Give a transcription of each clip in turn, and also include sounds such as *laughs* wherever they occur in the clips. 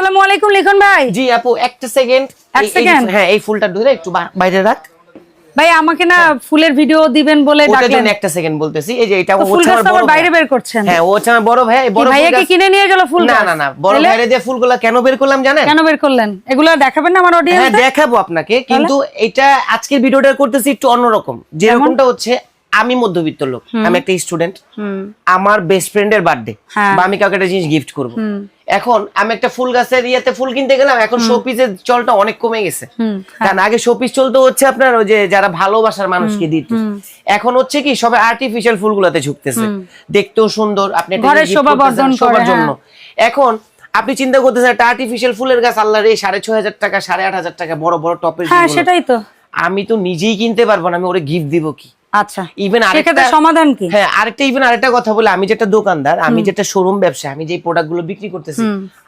আসসালামু আলাইকুম লিখন ভাই। জি আপু একটা সেকেন্ড এক second? হ্যাঁ এই ফুলটা ধরে একটু বাইরে রাখ। ভাই আমাকে না ফুলের ভিডিও দিবেন বলে ডাকলেন। একটা সেকেন্ড বলতেছি। এই যে এটা ও ফুল হচ্ছে আমার বড় বাইরে বের করছেন? হ্যাঁ ও হচ্ছে আমার বড় ভাই। এই বড় ফুল ভাইয়াকে কিনে নিয়ে গেল ফুল না না না বড়? ভাইরে দিয়ে ফুলগুলা কেন বের করলাম জানেন? কেন বের করলেন? এগুলো দেখাবেন না আমার হ্যাঁ দেখাবো আপনাকে কিন্তু এটা আজকের ভিডিওটা করতেছি একটু অন্যরকম। যেরকমটা হচ্ছে আমি মধ্যবিত্ত লোক আমি একটা স্টুডেন্ট আমার বেস্ট ফ্রেন্ডের বার্থডে হ্যাঁ। বা আমি কাউকে একটা জিনিস গিফট করব। এখন আমি একটা ফুল গাছের ইয়েতে ফুল কিনতে গেলাম এখন শোপিসের চলটা অনেক কমে গেছে। কারণ আগে শোপিস চলতে হচ্ছে আপনার ওই যে যারা ভালোবাসার মানুষকে দিত। এখন হচ্ছে কি সবাই আর্টিফিশিয়াল ফুলগুলোতে ঝুঁকতেছে। দেখতেও সুন্দর আপনি সবার হ্যাঁ। জন্য। এখন আপনি চিন্তা করতেছেন একটা আর্টিফিশিয়াল ফুলের গাছ আল্লাহ রে সাড়ে ছয় হাজার টাকা সাড়ে আট হাজার টাকা বড় বড় টপের হ্যাঁ। সেটাই তো। আমি তো নিজেই কিনতে পারব না আমি ওরে গিফট দিব কি? আচ্ছা ইভেন সেক্ষেত্রে সমাধান কি? হ্যাঁ আরেকটা ইভেন আরেকটা কথা বলে আমি যেটা দোকানদার আমি যেটা শোরুম ব্যবসা আমি যে বিক্রি করতেছি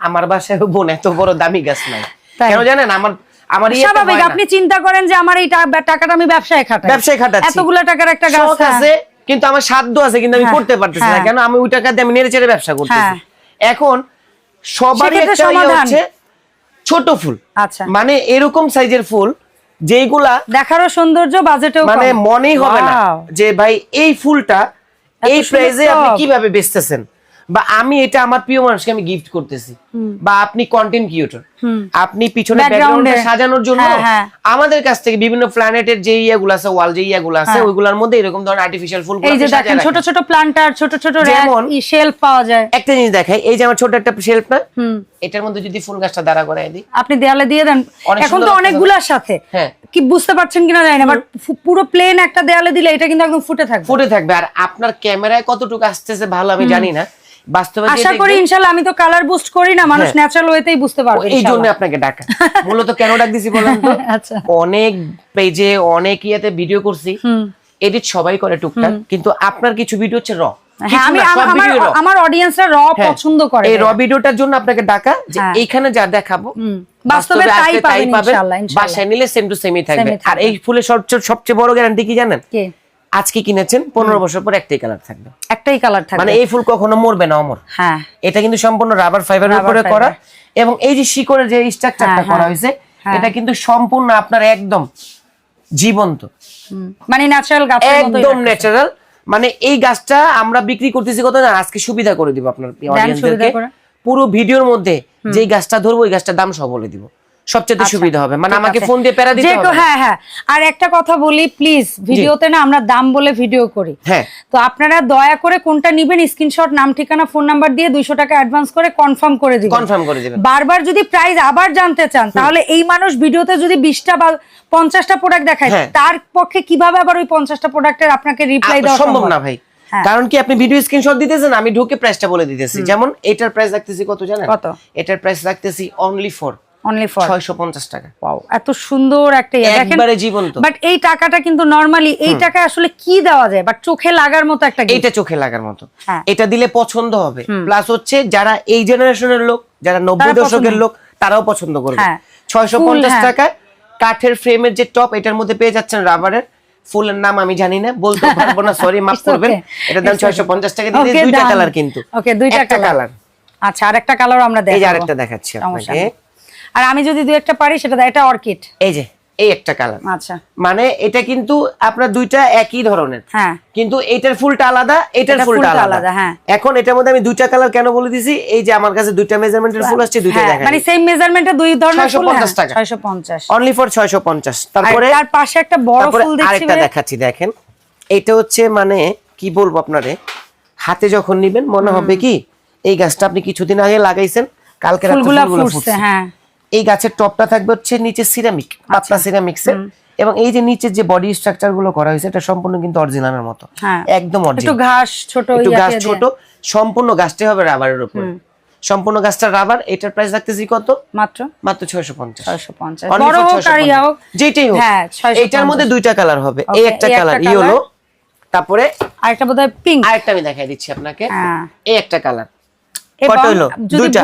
আমার বাসায় বোন এত বড় দামি গাছ নাই। কেন জানেন? আমার আমার স্বাভাবিক আপনি চিন্তা করেন যে আমার এই টাকাটা আমি ব্যবসায় খাটাই। ব্যবসায় খাটাচ্ছি। এতগুলো টাকার একটা গাছ হ্যাঁ। আছে কিন্তু আমার সাধ্য আছে কিন্তু আমি হ্যাঁ, করতে পারতেছি না। কেন? আমি ওই টাকা দিয়ে আমি নেড়ে চেড়ে ব্যবসা করতেছি। এখন সবারই একটা ইয়ে হচ্ছে ছোট ফুল। আচ্ছা। মানে এরকম সাইজের ফুল যেইগুলা দেখারও সৌন্দর্য বাজেটেও মানে মনেই হবে না যে ভাই এই ফুলটা এই প্রাইজে আপনি কীভাবে বেচতেছেন? বা আমি এটা আমার প্রিয় মানুষকে আমি গিফট করতেছি। বা আপনি কন্টেন্ট ক্রিয়েটর আপনি পিছনে। ব্যাকগ্রাউন্ডে সাজানোর জন্য হ্যাঁ, হ্যাঁ। আমাদের কাছ থেকে বিভিন্ন প্ল্যানেটের যে ইয়াগুলো আছে ওয়াল যে ইয়াগুলো আছে ওইগুলোর মধ্যে এরকম ধরনের আর্টিফিশিয়াল ফুল এই যে দেখেন ছোট ছোট প্লান্টার ছোট ছোট যেমন- শেলফ পাওয়া যায়। একটা জিনিস দেখাই এই যে আমার ছোট একটা শেলফ না এটার মধ্যে যদি ফুল গাছটা দাঁড়া করাই দিই। আপনি দেয়ালে দিয়ে দেন। এখন তো। অনেকগুলোর সাথে। হ্যাঁ। কি বুঝতে পারছেন কিনা জানি না বাট পুরো প্লেন একটা দেয়ালে দিলে এটা কিন্তু একদম ফুটে থাকবে। ফুটে থাকবে আর আপনার ক্যামেরায় কতটুকু আসতেছে ভালো আমি জানি না বাস্তবে আশা করি দেখবেন- আমি তো কালার বুস্ট করি না মানুষ হ্যাঁ। ন্যাচারাল ওয়েতেই বুঝতে পারবে এই জন্য আপনাকে ডাকা। মূলত কেন ডাক দিছি বলেন তো? *laughs* আচ্ছা। অনেক পেজে অনেক ইয়েতে ভিডিও করছি। এডিট সবাই করে টুকটাক কিন্তু আপনার কিছু ভিডিও হচ্ছে র হ্যাঁ আমি আমার আমার অডিয়েন্সরা র পছন্দ করে হ্যাঁ। এই র ভিডিওটার জন্য আপনাকে ডাকা যে হ্যাঁ। এইখানে যা দেখাবো বাস্তবে তাই পাবেন ইনশাআল্লাহ। বাসায় নিলে সেম টু সেমই থাকবে। আর এই ফুলের সবচেয়ে সবচেয়ে বড় গ্যারান্টি কি জানেন? আজকে কিনেছেন পনেরো বছর পর একটাই কালার থাকবে। একটাই কালার থাকবে। মানে এই ফুল কখনো মরবে না অমর। হ্যাঁ। এটা কিন্তু সম্পূর্ণ রাবার ফাইবারের উপরে করা। এবং এই যে শিকড়ের যে স্ট্রাকচারটা হ্যাঁ, করা হ্যাঁ। হয়েছে হ্যাঁ। এটা কিন্তু সম্পূর্ণ আপনার একদম জীবন্ত। মানে ন্যাচারাল মতোই একদম ন্যাচারাল মানে এই গাছটা আমরা বিক্রি করতেছি কত না আজকে সুবিধা করে দিব আপনার পুরো ভিডিওর মধ্যে যেই গাছটা ধরবো ওই গাছটার দাম সব বলে দিব। সবচেয়ে সুবিধা হবে। মানে আচ্ছা, আমাকে ফোন দিয়ে প্যারা দিতে হবে। হ্যাঁ হ্যাঁ। আর একটা কথা বলি প্লিজ ভিডিওতে না আমরা দাম বলে ভিডিও করি। হ্যাঁ। তো আপনারা দয়া করে কোনটা নিবেন স্ক্রিনশট নাম ঠিকানা ফোন নাম্বার দিয়ে দুইশো টাকা অ্যাডভান্স করে কনফার্ম করে দিবেন। কনফার্ম করে দিবেন। বারবার যদি প্রাইস আবার জানতে চান তাহলে এই মানুষ ভিডিওতে যদি বিশটা বা পঞ্চাশটা প্রোডাক্ট দেখায় হ্যাঁ। তার পক্ষে কীভাবে আবার ওই পঞ্চাশটা প্রোডাক্টের আপনাকে রিপ্লাই দেওয়া সম্ভব না ভাই। হ্যাঁ। কারণ কি আপনি ভিডিও স্ক্রিনশট দিতেছেন আমি ঢুকে প্রাইসটা বলে দিতেছি। যেমন এটার প্রাইস রাখতেছি কত জানেন? কত? এটার প্রাইস রাখতেছি অনলি ফর অনলি ফর ছয়শো পঞ্চাশ টাকা। এত সুন্দর একটা ইয়ে। দেখেন একবারে জীবন্ত। বাট এই টাকাটা কিন্তু নরমালি এই টাকা আসলে কি দেওয়া যায়? বাট চোখে লাগার মতো একটা। এইটা চোখে লাগার মতো। হ্যাঁ। এটা দিলে পছন্দ হবে। প্লাস হচ্ছে যারা এই জেনারেশনের লোক যারা নব্বই তারা দশকের লোক তারাও পছন্দ করবে। হ্যাঁ। ছয়শো Full, পঞ্চাশ হ্যাঁ। টাকায় কাঠের ফ্রেমের যে টপ এটার মধ্যে পেয়ে যাচ্ছেন রাবারের ফুলের নাম আমি জানি না বলতে পারব না সরি মাফ করবেন. এটার দাম It's ছয়শো okay. পঞ্চাশ টাকা দিয়ে দুইটা কালার কিন্তু। Okay, দুইটা একটা কালার আচ্ছা আর একটা কালার আমরা এই দেখাবো। আরেকটা দেখাচ্ছি আপনাকে। আর আমি যদি দুই একটা পারি সেটা এটা অর্কিড। এই যে এই একটা কালার আচ্ছা। মানে এটা কিন্তু আপনার দুইটা একই ধরনের। হ্যাঁ। কিন্তু এটার ফুলটা আলাদা এটার ফুলটা আলাদা। হ্যাঁ। এখন এটার মধ্যে আমি দুইটা কালার কেন বলে দিছি? এই যে আমার কাছে দুইটা মেজারমেন্টের ফুল আসছে দুইটা হ্যাঁ, দেখা মানে সেম মেজারমেন্টে দুই ধরনের ফুল 650 টাকা। ছয়শো পঞ্চাশ। অনলি ফর 650 তারপরে তার পাশে একটা বড় ফুল দেখছি আরেকটা দেখাচ্ছি দেখেন। এটা হচ্ছে মানে কি বলব আপনারে? হাতে যখন নিবেন মনে হবে কি এই গাছটা আপনি কিছুদিন আগে লাগাইছেন কালকে রাতে ফুলগুলা ফুটছে। হ্যাঁ। এই গাছের টপটা থাকবে হচ্ছে নিচে সিরামিক পাতলা সিরামিক্সের এবং এই যে নিচের যে বডি স্ট্রাকচারগুলো করা হয়েছে এটা সম্পূর্ণ কিন্তু অরিজিনালের মতো। হ্যাঁ। একদম একটু ঘাস ছোট একটু দিয়ে। ছোট সম্পূর্ণ গাছটাই হবে রাবারের উপর। সম্পূর্ণ গাছটা রাবার এটার প্রাইস রাখতেছি কত? মাত্র? মাত্র ছয়শো পঞ্চাশ। বড় হোক আর ইয়া হোক। যেটাই হোক। হ্যাঁ, 650 এটার মধ্যে দুইটা কালার হবে। এই একটা কালার। ইয়েলো তারপরে আরেকটা বোধ হয় পিঙ্ক আরেকটা আমি দেখাই দিচ্ছি আপনাকে। হ্যাঁ। এই একটা কালার কত হলো দুইটা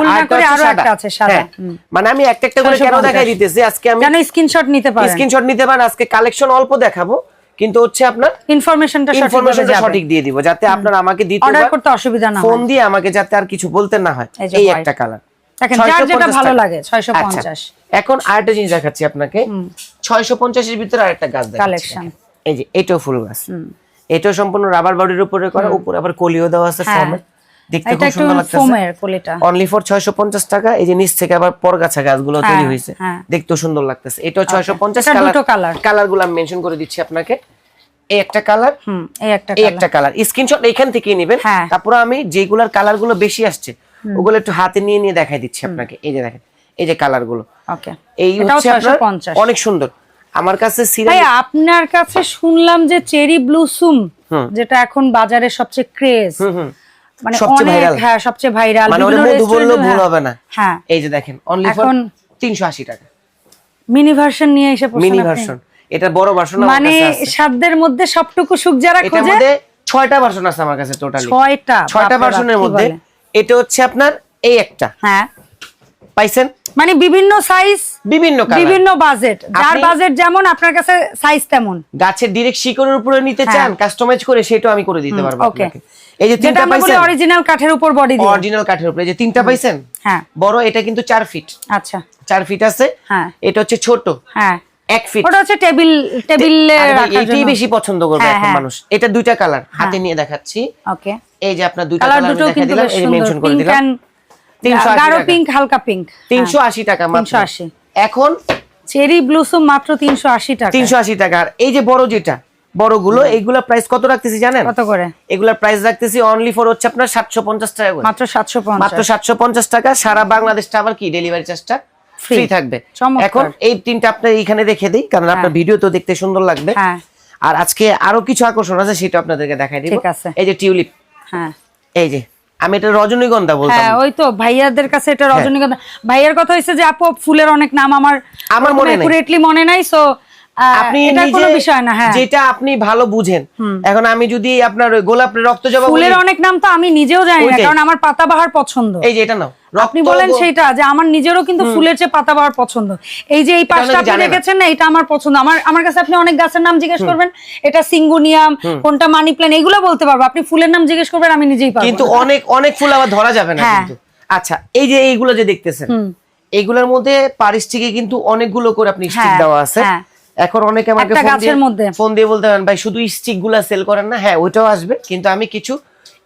আরও। একটা আছে সাদা। হ্যাঁ। মানে আমি একটা একটা করে কেন দেখাই দিতেছি? আজকে আমি যেন স্ক্রিনশট নিতে পারেন? স্ক্রিনশট নিতে পারেন আজকে কালেকশন অল্প দেখাবো কিন্তু হচ্ছে আপনার ইনফরমেশনটা ইনফরমেশনটা সঠিক দিয়ে দিব যাতে আপনার আমাকে দিতে অর্ডার করতে অসুবিধা না ফোন দিয়ে আমাকে যাতে আর কিছু বলতে না হয়। এই। একটা কালার দেখেন যার যেটা ভালো লাগে ছয়শো আচ্ছা, পঞ্চাশ। এখন আরেকটা জিনিস দেখাচ্ছি আপনাকে। ছয়শো পঞ্চাশের ভিতরে আরেকটা গাছ দেখাচ্ছি Collection। এই যে এটাও ফুল গাছ। এটাও সম্পূর্ণ রাবার বডির উপরে করা উপরে আবার কলিও দেওয়া আছে হ্যাঁ। ফর্মে দেখতে খুব সুন্দর লাগতেছে। অনলি ফর ছয়শো পঞ্চাশ টাকা এই যে নিচ থেকে আবার পরগাছা গাছগুলো তৈরি হ্যাঁ, হয়েছে। হ্যাঁ। দেখতেও সুন্দর লাগতেছে। এটাও ছয়শো পঞ্চাশ এটা দুটো কালার। গুলো আমি মেনশন করে দিচ্ছি আপনাকে। এই একটা কালার হুম এই একটা এই একটা কালার। স্ক্রিনশট এখান থেকেই নেবেন। হ্যাঁ। তারপর আমি যেগুলার কালারগুলো বেশি আসছে ওগুলো একটু হাতে নিয়ে নিয়ে দেখাই দিচ্ছি আপনাকে। এই যে দেখেন এই যে কালারগুলো ওকে এই হচ্ছে আপনার অনেক সুন্দর। আমার কাছে ভাই আপনার কাছে শুনলাম যে চেরি ব্লুসুম যেটা এখন বাজারে সবচেয়ে ক্রেজ মানে সবচেয়ে অনেক হ্যাঁ সবচেয়ে ভাইরাল মানে ওটা মধু বললেও ভুল হবে না। হ্যাঁ। এই যে দেখেন অনলি ফর এখন- তিনশো আশি টাকা। মিনি ভার্সন নিয়ে এসে মিনি ভার্সন এটা বড় ভার্সন আমার কাছে আছে। সাধ্যের মধ্যে সবটুকু সুখ যারা এটার মধ্যে ছয়টা ভার্সন আছে আমার কাছে টোটালি ছয়টা ছয়টা বাপরে বাপ, ভার্সনের মধ্যে এটা হচ্ছে আপনার এই একটা। হ্যাঁ। পাইছেন? মানে বিভিন্ন সাইজ বিভিন্ন বিভিন্ন বাজেট যার বাজেট যেমন আপনার কাছে সাইজ তেমন। গাছের ডিরেক্ট শিকড়ের উপরে নিতে হ্যাঁ। চান কাস্টমাইজ করে সেটাও আমি করে দিতে পারব ওকে আপনাকে। এই যে তিনটা পাইছেন? অরিজিনাল কাঠের উপর বডি দিয়ে। অরিজিনাল কাঠের উপরে। এই যে তিনটা পাইছেন? হ্যাঁ। বড় এটা কিন্তু চার ফিট আচ্ছা। চার ফিট আছে। হ্যাঁ। এটা হচ্ছে ছোট। হ্যাঁ। এক ফিট ওটা হচ্ছে টেবিল এটাই বেশি পছন্দ করবে হ্যাঁ, এখন হ্যাঁ। মানুষ। এটা দুইটা কালার হাতে নিয়ে দেখাচ্ছি। ওকে। এই যে আপনার দুইটা কালার দেখা দিলাম এই মেনশন করে দিলাম। 380 গাঢ় পিঙ্ক হালকা পিঙ্ক তিনশো আশি টাকা মাত্র। 380 এখন চেরি ব্লুসুম মাত্র তিনশো আশি টাকা। তিনশো আশি টাকা। আর এই যে বড় যেটা বড়গুলো এইগুলা প্রাইস কত রাখতেছি জানেন? কত করে? এগুলা প্রাইস রাখতেছি অনলি ফর হচ্ছে আপনার সাতশো পঞ্চাশ টাকা করে। মাত্র সাতশো মাত্র পঞ্চাশ সাতশো পঞ্চাশ টাকা সারা বাংলাদেশটা আবার কি ডেলিভারি চার্জটা ফ্রি থাকবে। এখন এই তিনটা আপনার এইখানে রেখে দিই কারণ আপনার ভিডিও তো দেখতে সুন্দর লাগবে। হ্যাঁ। আর আজকে আরও কিছু আকর্ষণ আছে সেটা আপনাদেরকে দেখাই দিব। এই যে টিউলিপ হ্যাঁ। এই যে আমি এটা রজনীগন্ধা বলতাম। হ্যাঁ ওই তো ভাইয়াদের কাছে এটা রজনীগন্ধা। ভাইয়ার কথা হচ্ছে যে আপু ফুলের অনেক নাম আমার আমার মনে নাই। মনে নাই সো আপনি কোনো বিষয় না হ্যাঁ। যেটা আপনি ভালো বুঝেন। এখন আমি যদি আপনার গোলাপ রক্ত জবা ফুলের অনেক নাম তো আমি নিজেও জানি না কারণ আমার পাতাবাহার পছন্দ। এই যে এটা নাও আপনি বলেন সেটা যে আমার নিজেরও কিন্তু ফুলের চেয়ে পাতাবাহার পছন্দ। এই যে এই পাশটা আপনি দেখেছেন না এটা আমার পছন্দ। আমার আমার কাছে আপনি অনেক গাছের নাম জিজ্ঞেস করবেন। এটা সিঙ্গুনিয়াম কোনটা মানি প্ল্যান্ট এগুলো বলতে পারব। আপনি ফুলের নাম জিজ্ঞেস করবেন আমি নিজেই পারব। কিন্তু অনেক অনেক ফুল আবার ধরা যাবে না হ্যাঁ। কিন্তু। আচ্ছা এই যে এইগুলো যে দেখতেছেন এইগুলোর মধ্যে পারিস থেকে কিন্তু অনেকগুলো করে আপনি স্টিক হ্যাঁ, দেওয়া আছে। হ্যাঁ। এখন অনেকে আমাকে ফোন দিয়ে বলতে পারেন ভাই শুধু স্টিকগুলা সেল করেন না? হ্যাঁ ওইটাও আসবে কিন্তু আমি কিছু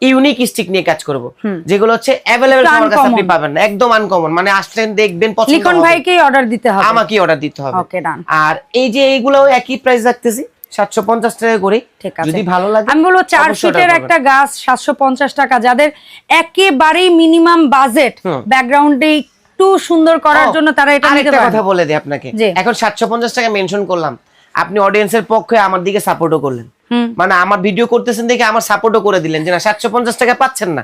ইউনিক স্টিক নিয়ে কাজ করব যেগুলো হচ্ছে একটু আমার কাছে আপনি পাবেন না একদম আনকমন মানে আসলেন দেখবেন পছন্দ লিখন ভাইকেই অর্ডার দিতে হবে। আমাকে অর্ডার দিতে হবে। Okay, done. আর এই যে এইগুলোও একই প্রাইস রাখতেছি সাতশো পঞ্চাশ টাকা করে। ঠিক আছে। যদি ভালো লাগে আমি বলব চার অবশ্যই ফিটের একটা গাছ সাতশো পঞ্চাশ টাকা যাদের একেবারেই মিনিমাম বাজেট ব্যাকগ্রাউন্ডে একটু সুন্দর করার জন্য তারা এটা নিতে কথা বলে দিই আপনাকে। এখন সাতশো পঞ্চাশ টাকা মেনশন করলাম। আপনি অডিয়েন্সের পক্ষে আমার দিকে সাপোর্টও করলেন। মানে আমার ভিডিও করতেছেন দেখে আমার সাপোর্টও করে দিলেন যে না সাতশো পঞ্চাশ টাকা পাচ্ছেন না।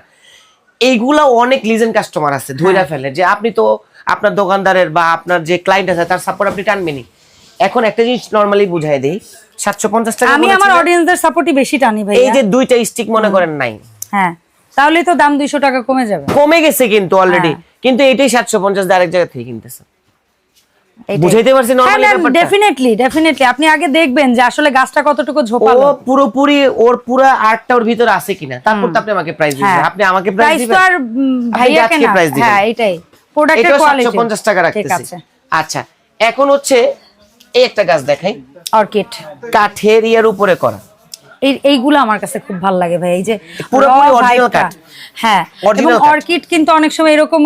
এইগুলা অনেক লিজেন্ড কাস্টমার আছে হ্যাঁ। ফেলে। যে আপনি তো আপনার দোকানদারের বা আপনার যে ক্লায়েন্ট আছে তার সাপোর্ট আপনি টানবেনই। এখন একটা জিনিস নর্মালি বুঝাই দেই সাতশো পঞ্চাশ টাকা আমি আমার না? অডিয়েন্সদের সাপোর্টই বেশি টানি ভাই এই যে দুইটা স্টিক মনে করেন নাই। হ্যাঁ। তাহলেই তো দাম দুইশো টাকা কমে যাবে। কমে গেছে কিন্তু অলরেডি হ্যাঁ। কিন্তু এটাই সাতশো পঞ্চাশ আরেক জায়গা থেকে কিনতেছে। বুঝাইতে পারছি হ্যাঁ ব্যাপারটা? ডেফিনেটলি ডেফিনেটলি আপনি আগে দেখবেন যে আসলে গাছটা কতটুকু ও পুরোপুরি ওর পুরো আর্টটা ওর ভিতরে আছে কিনা। তারপর তো আপনি আমাকে প্রাইস দিবেন। হ্যাঁ। আপনি আমাকে প্রাইস তো আর। হ্যাঁ এটাই। প্রোডাক্টের কোয়ালিটি টাকা রাখতেছি। আচ্ছা এখন হচ্ছে এই একটা গাছ দেখাই। অর্কিড। কাঠের ইয়ার উপরে করা। এইগুলো আমার কাছে খুব ভালো লাগে ভাই এই যে। হ্যাঁ এবং অর্কিড কিন্তু অনেক সময় এরকম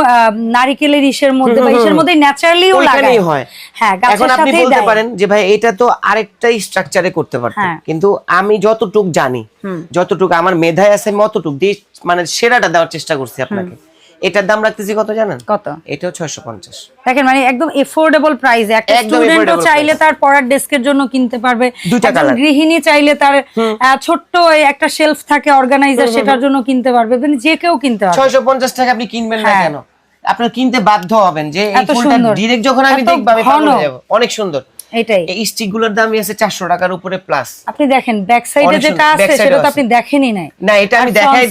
নারিকেলের ইসের মধ্যে বা ইসের মধ্যে ন্যাচারালিও লাগায়। হয়। হ্যাঁ এখন আপনি বলতে পারেন যে ভাই এটা তো আরেকটা স্ট্রাকচারে করতে পারতেন। হ্যাঁ। কিন্তু আমি যতটুক জানি যতটুকু আমার মেধায় আছে আমি অতটুক দিয়ে মানে সেরাটা দেওয়ার চেষ্টা করছি আপনাকে। এটার দাম রাখতেছি কত জানেন? কত? এটাও ছয়শো পঞ্চাশ। দেখেন মানে একদম এফোর্ডেবল প্রাইস একটা একদম স্টুডেন্টও চাইলে তার পড়ার ডেস্কের জন্য কিনতে পারবে। একজন গৃহিণী চাইলে তার ছোট্ট একটা শেলফ থাকে অর্গানাইজার সেটার জন্য কিনতে পারবে। মানে যে কেউ কিনতে পারবে। ছয়শো পঞ্চাশ টাকা আপনি কিনবেন না হ্যাঁ। কেন? আপনার কিনতে বাধ্য হবেন যে এই সুন্দর। ডিরেক্ট যখন আমি দেখব আমি পাগল। হয়ে যাব। অনেক সুন্দর। এটাই। এই স্টিকগুলোর দামই আছে চারশো টাকার উপরে প্লাস আপনি দেখেন ব্যাক সাইডে যেটা আছে সেটা তো আপনি দেখেনই নাই। না এটা আমি দেখাই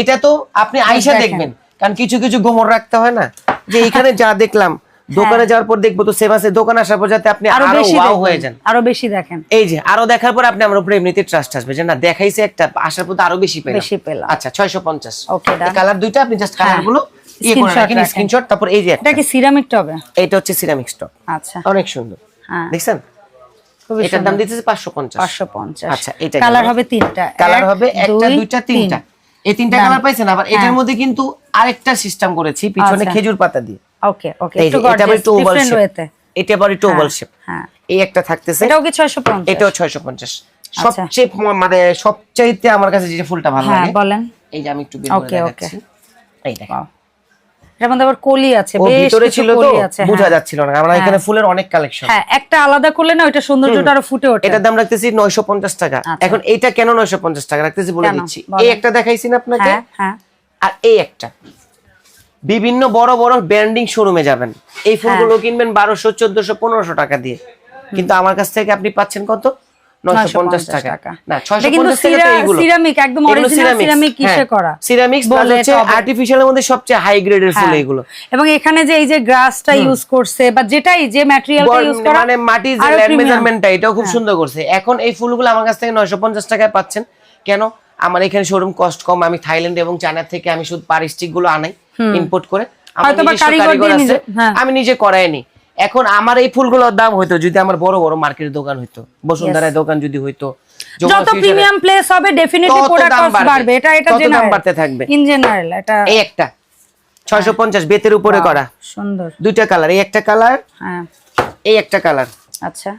এটা তো আপনি আইসা দেখবেন। কারণ কিছু কিছু গোমর রাখতে হয় না। যে *laughs* এখানে যা দেখলাম দোকানে যাওয়ার পর দেখব তো সেম আছে। দোকান আসার পর যাতে আপনি আরও বেশি হয়ে যান। আরও বেশি দেখেন। এই যে আরও দেখার পর আপনি আমার উপরে এমনিতে ট্রাস্ট আসবে যে না দেখাইছে একটা আসার পর আরও বেশি পেলাম। বেশি পেলাম। আচ্ছা ছয়শো পঞ্চাশ। Okay, কালার দুইটা আপনি জাস্ট কালারগুলো ইয়ে করে রাখেন রাখেন। স্ক্রিনশট তারপর এই যে এটা কি সিরামিক টবে এটা হচ্ছে সিরামিক স্টক আচ্ছা। অনেক সুন্দর। হ্যাঁ। দেখছেন? এটার দাম দিতেছে পাঁচশো পঞ্চাশ। পাঁচশো পঞ্চাশ। আচ্ছা, এটা কালার হবে তিনটা। কালার হবে একটা দুইটা তিনটা। এই তিনটা। কালার পাইছেন আবার এটার হ্যাঁ। মধ্যে কিন্তু আরেকটা সিস্টেম করেছি পিছনে আচ্ছা। খেজুর পাতা দিয়ে। ওকে ওকে এটা আবার একটু ওভাল শেপ এটা আবার একটু ওভাল শেপ হ্যাঁ। এই একটা থাকতেছে। এটাও কি 650 এটাও ছয়শো পঞ্চাশ। আচ্ছা। সবচেয়ে মানে সবচাইতে আমার কাছে যে ফুলটা ভালো হ্যাঁ লাগে বলেন। এই যে আমি একটু বের করে। দেখাচ্ছি। এই দেখেন। Wow. আবার কলি আছে ভিতরে ছিল তো? বোঝা হ্যাঁ। যাচ্ছিল না আমরা এখানে ফুলের অনেক কালেকশন হ্যাঁ একটা আলাদা করলে না সৌন্দর্যটা আরও ফুটে ওঠে। এটার দাম রাখতেছি নয়শো পঞ্চাশ টাকা। আচ্ছা। এখন এইটা কেন নয়শো পঞ্চাশ টাকা? রাখতেছি বলে দিচ্ছি। এই একটা দেখাইছি না আপনাকে। হ্যাঁ হ্যাঁ। আর এই একটা। বিভিন্ন বড় বড় ব্র্যান্ডিং শোরুমে যাবেন। এই ফুলগুলো হ্যাঁ। কিনবেন বারোশো চোদ্দশো পনেরোশো টাকা দিয়ে। কিন্তু আমার কাছ থেকে আপনি পাচ্ছেন কত? 950 টাকা। টাকা। না ছয়শো এটা কিন্তু পঞ্চাশ টাকা এইগুলো। সিরামিক, একদম এগুলো সিরামিক কিসে হ্যাঁ। করা? সিরামিক্স বলে হচ্ছে আর্টিফিশিয়ালের মধ্যে সবচেয়ে হাই গ্রেডের ফুল হ্যাঁ। এবং এখানে যে এই যে গ্রাসটা ইউজ করছে বা যেটাই যে ম্যাটেরিয়ালটা ইউজ করা মানে মাটির যে ল্যান্ড মেজারমেন্টটা এটাও হ্যাঁ। খুব সুন্দর করছে। এখন এই ফুলগুলো আমার কাছ থেকে নয়শো পঞ্চাশ টাকায় পাচ্ছেন। কেন? আমার এখানে শোরুম কস্ট কম। আমি থাইল্যান্ড এবং চায়না থেকে আমি শুধু পারিস্টিকগুলো আনাই ইম্পোর্ট করে। হ্যাঁ। আমি নিজে করাই নি এখন আমার এই ফুলগুলোর দাম হইতো যদি আমার বড় বড় মার্কেটের দোকান হইতো বসুন্ধরায় দোকান যদি হইতো যত প্রিমিয়াম প্লেস হবে ডেফিনেটলি প্রোডাক্ট কস্ট বাড়বে। এটা এটা দাম বাড়তে থাকবে। ইন জেনারেল এটা এই একটা ছয়শো পঞ্চাশ বেতের উপরে করা। সুন্দর। দুইটা কালার এই একটা কালার হ্যাঁ। এই একটা কালার। আচ্ছা।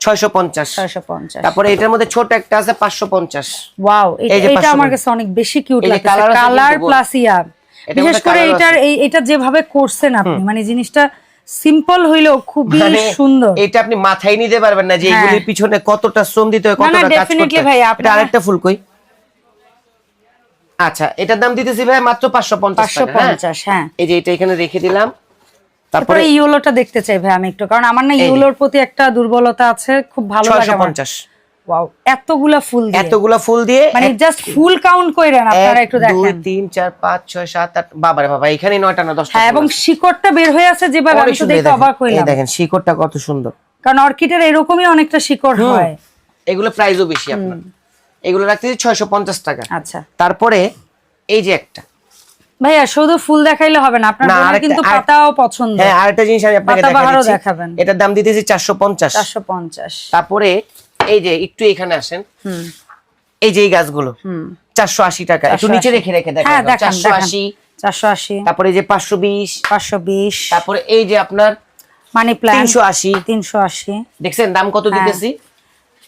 ছয়শো পঞ্চাশ। 650 তারপরে এটার মধ্যে ছোট একটা আছে পাঁচশো পঞ্চাশ। ওয়াও এটা আমার কাছে অনেক বেশি কিউট লাগছে কালার প্লাস ইয়া বিশেষ করে এটার এই এটা যেভাবে করছেন আপনি মানে জিনিসটা সিম্পল হইলেও খুবই মানে সুন্দর। এটা আপনি মাথায় নিতে পারবেন না যে হ্যাঁ। এগুলির পিছনে কতটা শ্রম দিতে হয় কতটা কাজ করতে হয়। এটা আরেকটা ফুল কই? আচ্ছা এটার দাম দিতেছি ভাই মাত্র পাঁচশো পঞ্চাশ পাঁচশো টাকা হ্যাঁ? পঞ্চাশ হ্যাঁ। এই যে এটা এখানে রেখে দিলাম। তারপরে ইউলোটা দেখতে চাই ভাই আমি একটু কারণ আমার না। ইউলোর প্রতি একটা দুর্বলতা আছে খুব ভালো লাগে ছয়শো আমার পঞ্চাশ। ওয়াও এতগুলা ফুল দিয়ে? এতগুলা ফুল দিয়ে মানে জাস্ট ফুল কাউন্ট কইরেন আপনারা একটু বাবারে বাবা এখানে না হ্যাঁ এবং শিকড়টা বের হয়ে আছে যেভাবে আমি তো সুন্দর, এই দেখতে এই দেখেন শিকড়টা কত সুন্দর। কারণ অর্কিডের এরকমই অনেকটা শিকড় হয়। এগুলো প্রাইসও বেশি আপনার। এগুলো রাখতেছি ছয়শো পঞ্চাশ টাকা। আচ্ছা। তারপরে এই যে একটা। ভাইয়া শুধু ফুল দেখাইলে হবে না আপনার বোনের কিন্তু পাতাও পছন্দ। হ্যাঁ আরেকটা জিনিস আমি আপনাকে দেখাচ্ছি। দেখাবেন। এটার দাম দিতেছি চারশো পঞ্চাশ। চারশো পঞ্চাশ। তারপরে এই যে একটু এখানে আসেন। এই যে এই গাছগুলো চারশো আশি টাকা। একটু নিচে রেখে রেখে দেখেন হ্যাঁ চারশো আশি। চারশো আশি। তারপরে যে পাঁচশো বিশ। পাঁচশো বিশ। তারপরে এই যে আপনার মানি প্ল্যান তিনশো আশি। তিনশো আশি। দেখছেন দাম কত হ্যাঁ। দিতেছি?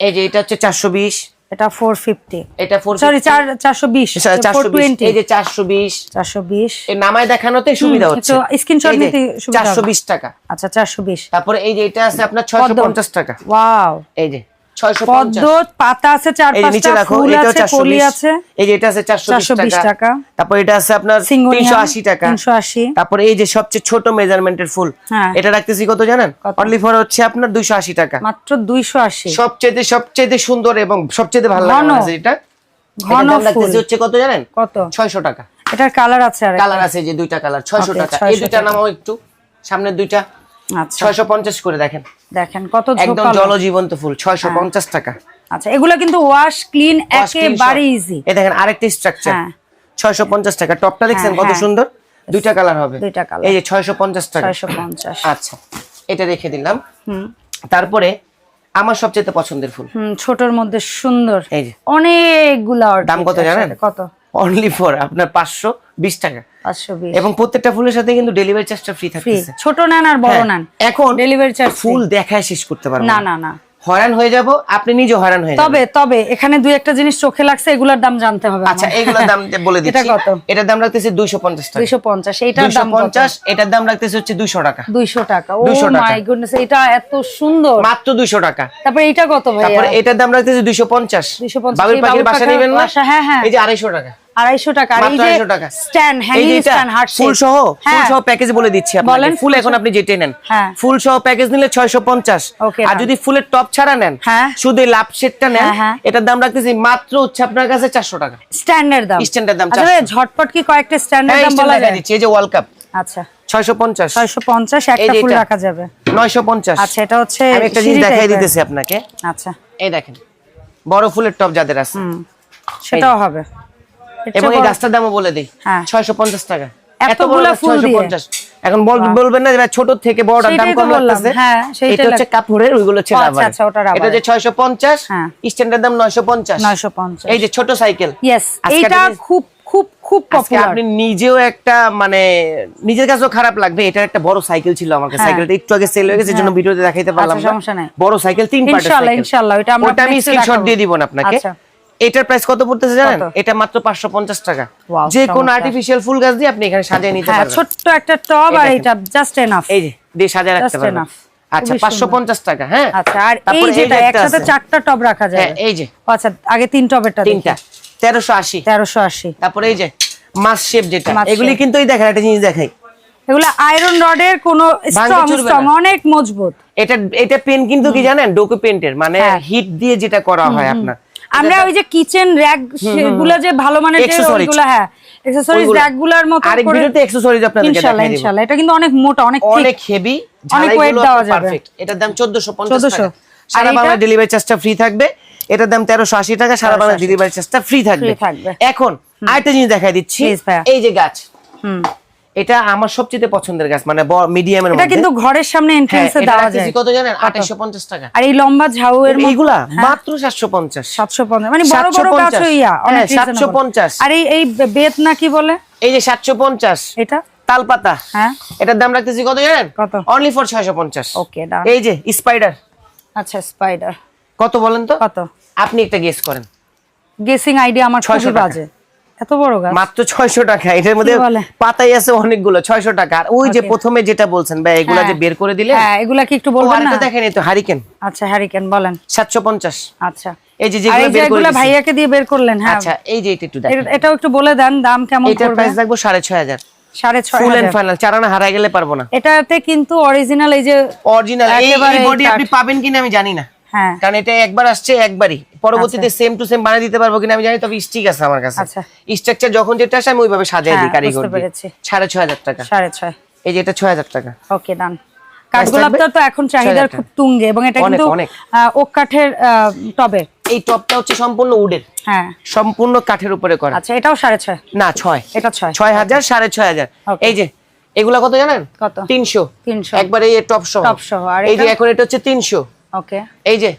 এই যে এটা হচ্ছে চারশো বিশ। এটা ফোর ফিফটি এটা ফোর সরি চার চারশো বিশ। ফোর চারশো বিশ। টোয়েন্টি এই যে চারশো বিশ। চারশো বিশ। এই নামায় দেখানোতে সুবিধা হচ্ছে। স্ক্রিনশট নিতে সুবিধা চারশো হবে। বিশ টাকা। আচ্ছা চারশো বিশ। তারপরে এই যে এটা আছে আপনার ছয়শো পদ্ম। পঞ্চাশ টাকা। ওয়াও এই যে পাতা আছে চার নিচে পাঁচটা এটাও চারশো আছে এই যে এটা আছে চারশো টাকা। টাকা। তারপর এটা আছে আপনার তিনশো আশি টাকা। তিনশো আশি। তারপরে এই যে সবচেয়ে ছোট মেজারমেন্টের ফুল। এটা রাখতেছি কত জানেন? অনলি ফর হচ্ছে আপনার দুইশো আশি টাকা। মাত্র দুইশো আশি। সবচেয়ে সবচেয়ে সুন্দর এবং সবচেয়ে ভালো লাগে। এটা। ঘন ফুল। হচ্ছে কত জানেন? কত? ছয়শো টাকা। এটার কালার আছে আর কালার আছে যে দুইটা কালার ছয়শো টাকা। 600 এই দুইটা। নামাও একটু সামনের দুইটা। ছয়শো পঞ্চাশ করে দেখেন। দেখেন কত একদম জলজীবন্ত ফুল ছয়শো পঞ্চাশ টাকা। আচ্ছা এগুলো কিন্তু ওয়াশ ক্লিন একেবারে ইজি এই দেখেন আরেকটা স্ট্রাকচার হ্যাঁ। ছয়শো পঞ্চাশ টাকা। টপটা দেখছেন হ্যাঁ, কত হ্যাঁ। সুন্দর? দুইটা কালার হবে। দুইটা colour। এই যে ছয়শো পঞ্চাশ টাকা। ছয়শো পঞ্চাশ। আচ্ছা এটা রেখে দিলাম। হুম। তারপরে আমার সবচেয়ে পছন্দের ফুল। হুম ছোটর মধ্যে সুন্দর। এই যে। অনেকগুলা দাম কত। জানেন? কত? অনলি ফর আপনার পাঁচশো বিশ টাকা। এবং প্রত্যেকটা ফুলের সাথে কিন্তু ডেলিভারি চার্জটা ফ্রি থাকতেছে। ছোট নেন আর বড় হ্যাঁ, নেন। এখন ডেলিভারি চার্জ ফুল দেখায় শেষ করতে পারব না না। না না। হয়রান হয়ে যাব আপনি নিজে হয়রান হয়ে তবে তবে এখানে দুই একটা জিনিস চোখে লাগছে এগুলোর দাম জানতে হবে আচ্ছা এইগুলোর দাম বলে *laughs* দিচ্ছি এটা কত? এটার দাম রাখতেছি টাকা। এইটার এটার দাম রাখতেছি হচ্ছে টাকা। দুইশো টাকা। ও মাই গুডনেস এটা এত সুন্দর। মাত্র দুইশো টাকা। তারপরে এটা কত তারপরে এটার দাম রাখতেছি দুইশো পঞ্চাশ। 250 বাবুর পাখির বাসা নেবেন না? হ্যাঁ, হ্যাঁ। এই যে আড়াইশো টাকা। আড়াইশো টাকা। আর এই যে স্ট্যান্ড হ্যাঙ্গিং স্ট্যান্ড হার্ট ফুল সহ ফুল হ্যাঁ। সহ প্যাকেজ বলে দিচ্ছি আপনাকে। ফুল এখন আপনি যেটাই নেন। হ্যাঁ। ফুল সহ প্যাকেজ নিলে ছয়শো পঞ্চাশ। Okay, আর যদি ফুলের টপ ছাড়া নেন হ্যাঁ। শুধু লাভ সেটটা নেন হ্যাঁ, হ্যাঁ। এটার দাম রাখতেছি মাত্র হচ্ছে আপনার কাছে চারশো টাকা। স্ট্যান্ডার্ড দাম। দাম আচ্ছা ঝটপট কি কয়েকটা স্ট্যান্ডার্ড হ্যাঁ দাম বলা যায়? দিচ্ছি এই যে ওয়ার্ল্ড কাপ আচ্ছা। একটা ফুল রাখা যাবে। নয়শো পঞ্চাশ। আচ্ছা এটা হচ্ছে আমি একটা জিনিস দেখাই দিতেছি আপনাকে। আচ্ছা। এই দেখেন বড় ফুলের টপ যাদের আছে। সেটাও হবে। এবং এই গাছটার দামও বলে দিই হ্যাঁ। ছয়শো পঞ্চাশ টাকা। এতগুলা ফুল দিয়ে। 650 এখন বলবেন না ছোট থেকে বড়টার দাম কম লাগতেছে। হ্যাঁ, এটা হচ্ছে কাপড়ের ওইগুলো হচ্ছে ও, রাবারের। ওটা রাবারের। এটা হচ্ছে 650। স্ট্যান্ডার্ড দাম 950 950 এই যে ছোট সাইকেল। ইয়েস আজকে আপনি- খুব খুব খুব পপুলার আপনি নিজেও একটা মানে নিজের কাছেও খারাপ লাগবে। এটার একটা বড় সাইকেল ছিল আমার কাছে। হ্যাঁ। সাইকেলটা একটু আগে সেল হয়ে গেছে জন্য ভিডিওতে দেখাইতে পারলাম আচ্ছা, না। সমস্যা নাই। বড় সাইকেল তিন পার্টের ইনশাআল্লাহ, সাইকেল। ইনশাআল্লাহ, ওটা আমরা আমি স্ক্রিনশট দিয়ে দিব না আপনাকে। আচ্ছা। এটার প্রাইস কত পড়তেছে জানেন? এটা মাত্র 550 টাকা। যে কোন। আর্টিফিশিয়াল ফুল গাছ দিয়ে আপনি এখানে সাজিয়ে নিতে হ্যাঁ পারবেন। ছোট্ট একটা টব আর এটা জাস্ট এনাফ এই যে দিয়ে সাজিয়ে রাখতে পারবেন। আচ্ছা খুবই 550 টাকা হ্যাঁ? আচ্ছা আর এই যেটা একসাথে চারটা টব রাখা যায়। হ্যাঁ এই যে। আচ্ছা আগে তিন টবেরটা তিনটা 1380 তেরোশো আশি। তারপরে এই যে মাস শেপ যেটা। এগুলি কিন্তু এই দেখেন একটা জিনিস দেখাই। এগুলো আয়রন রডের কোনো স্ট্রং স্ট্রং অনেক মজবুত। এটা এটা পেন কিন্তু কি জানেন? ডোকো পেন্টের মানে হ্যাঁ। হিট দিয়ে যেটা করা হয় আপনার। আমরা ওই যে কিচেন র্যাকগুলো যে ভালো মানের যে Accessories। ওইগুলো হ্যাঁ অ্যাকসেসরিজ ওইগুলো। র্যাকগুলার মতো আরেক করে ভিডিওতে অ্যাকসেসরিজ আপনাদেরকে ইনশাআল্লাহ ইনশাআল্লাহ এটা কিন্তু অনেক মোটা অনেক অনেক thick। হেভি অনেক weight দেওয়া যাবে। পারফেক্ট এটার দাম 1450 টাকা। সারা বাংলা? ডেলিভারি চার্জটা ফ্রি থাকবে। এটার দাম 1380 টাকা সারা বাংলা 1380 ডেলিভারি চার্জটা ফ্রি থাকবে। এখন আরেকটা জিনিস দেখাই দিচ্ছি। এই যে গাছ। হুম। এটা আমার সবচেয়ে পছন্দের গাছ মানে মিডিয়ামের এটা কিন্তু ঘরের সামনে হ্যাঁ এন্ট্রান্সে দেওয়া যায়। কত জানেন? 2850 টাকা। আর এই লম্বা ঝাউয়ের মতো- এইগুলা। মাত্র 750 সাতশো পঞ্চাশ। মানে বড় বড় গাছ ইয়া অনেক হ্যাঁ, 750 আর এই এই বেত না কি বলে? এই যে 750 এটা? তালপাতা। হ্যাঁ। এটার দাম রাখতেছি কত জানেন? কত? অনলি ফর 650 ওকে ডান এই যে স্পাইডার আচ্ছা স্পাইডার কত বলেন তো? কত? আপনি একটা গেস করেন। গেসিং আইডিয়া আমার 600 খুবই। বাজে। এত বড় গাছ? মাত্র 600 টাকা। এটার মধ্যে পাতাই আছে অনেকগুলো 600 টাকা। আর ওই যে প্রথমে যেটা বলছেন ভাই এগুলা যে হ্যাঁ। বের করে দিলে হ্যাঁ এগুলা কি একটু বলবেন না? দেখেন এই তো হারিকেন। আচ্ছা হ্যারিকেন বলেন। 750 আচ্ছা। এই যে যেগুলো বের করে ভাইয়াকে দিয়ে বের করলেন হ্যাঁ। আচ্ছা এই যে এটা একটু দেখেন। এটাও একটু বলে দেন দাম কেমন এটার প্রাইস রাখব 6500 সাড়ে ছয় ফুল ফাইনাল চারানা হারাই গেলে পারব না। এটাতে কিন্তু অরিজিনাল এই যে অরিজিনাল এই বডি আপনি পাবেন কিনা আমি জানি না। কারণ এটা একবার আসছে একবারই। পরবর্তীতে সেম টু সেম বানিয়ে দিতে পারব কিনা আমি জানি তবে স্টিক আছে আমার কাছে। আচ্ছা। স্ট্রাকচার যখন যেটা আসে আমি ওইভাবে সাজিয়ে হ্যাঁ, দিই কারিগর সাড়ে ছয় হাজার টাকা। সাড়ে ছয়। এই যে এটা ছয় হাজার টাকা। ওকে ডান কাঠগোলাপটা তো এখন চাহিদার খুব তুঙ্গে এবং এটা কিন্তু ওক কাঠের আহ, টবে। এই টপটা হচ্ছে সম্পূর্ণ উডের। হ্যাঁ। সম্পূর্ণ কাঠের উপরে করা। আচ্ছা এটাও সাড়ে ছয়? না ছয়। এটা ছয়। ছয় হাজার সাড়ে ছয় হাজার। এই যে এগুলা কত জানেন? কত? তিনশো। 300 একবার এই টপ সহ টপ সহ, আর এই যে এখন এটা হচ্ছে তিনশো। ওকে। এই যে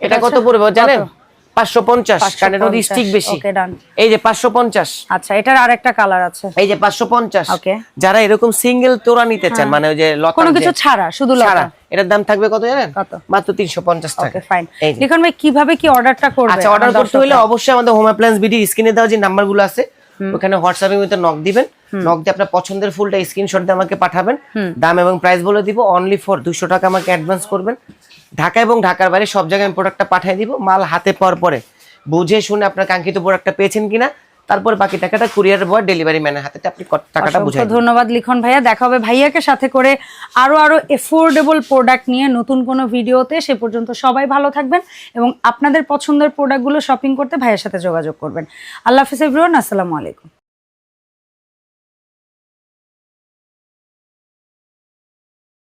এটা কত পড়বে জানেন? কত? পাঁচশো পঞ্চাশ কারণ এটা স্টিক বেশি। Okay, done. এই যে পাঁচশো পঞ্চাশ। আচ্ছা এটার আরেকটা কালার আছে। এই যে পাঁচশো পঞ্চাশ। Okay. যারা এরকম সিঙ্গেল তোরা নিতে চান মানে ওই যে লতা কোনো কিছু ছাড়া শুধু লতা। এটার দাম থাকবে কত জানেন? মাত্র তিনশো পঞ্চাশ টাকা। Okay fine. লিখন ভাই কীভাবে কি অর্ডারটা করবে? আচ্ছা অর্ডার করতে হলে অবশ্যই আমাদের হোম অ্যাপ্লায়েন্স ভিডিও স্ক্রিনে দেওয়া যে নাম্বারগুলো আছে ওখানে হোয়াটসঅ্যাপের মধ্যে নক দিবেন। নক দিয়ে আপনার পছন্দের ফুলটা স্ক্রিনশট দিয়ে আমাকে পাঠাবেন। দাম এবং প্রাইস বলে দিব। অনলি ফর দুশো টাকা আমাকে অ্যাডভান্স করবেন। ঢাকা এবং ঢাকার বাইরে সব জায়গায় আমি প্রোডাক্টটা পাঠিয়ে দিব। মাল হাতে পাওয়ার পরে বুঝে শুনে আপনার কাঙ্ক্ষিত প্রোডাক্টটা পেয়েছেন কিনা তারপর বাকি টাকাটা কুরিয়ার বয় ডেলিভারি ম্যানের হাতে। আপনি টাকাটা বুঝাই ধন্যবাদ লিখন ভাইয়া। দেখা হবে ভাইয়াকে সাথে করে আরও আরও এফোর্ডেবল প্রোডাক্ট নিয়ে নতুন কোনো ভিডিওতে। সে পর্যন্ত সবাই ভালো থাকবেন এবং আপনাদের পছন্দের প্রোডাক্টগুলো শপিং করতে ভাইয়ের সাথে যোগাযোগ করবেন। আল্লাহ হাফিজ এভরিওয়ান আসসালামু আলাইকুম।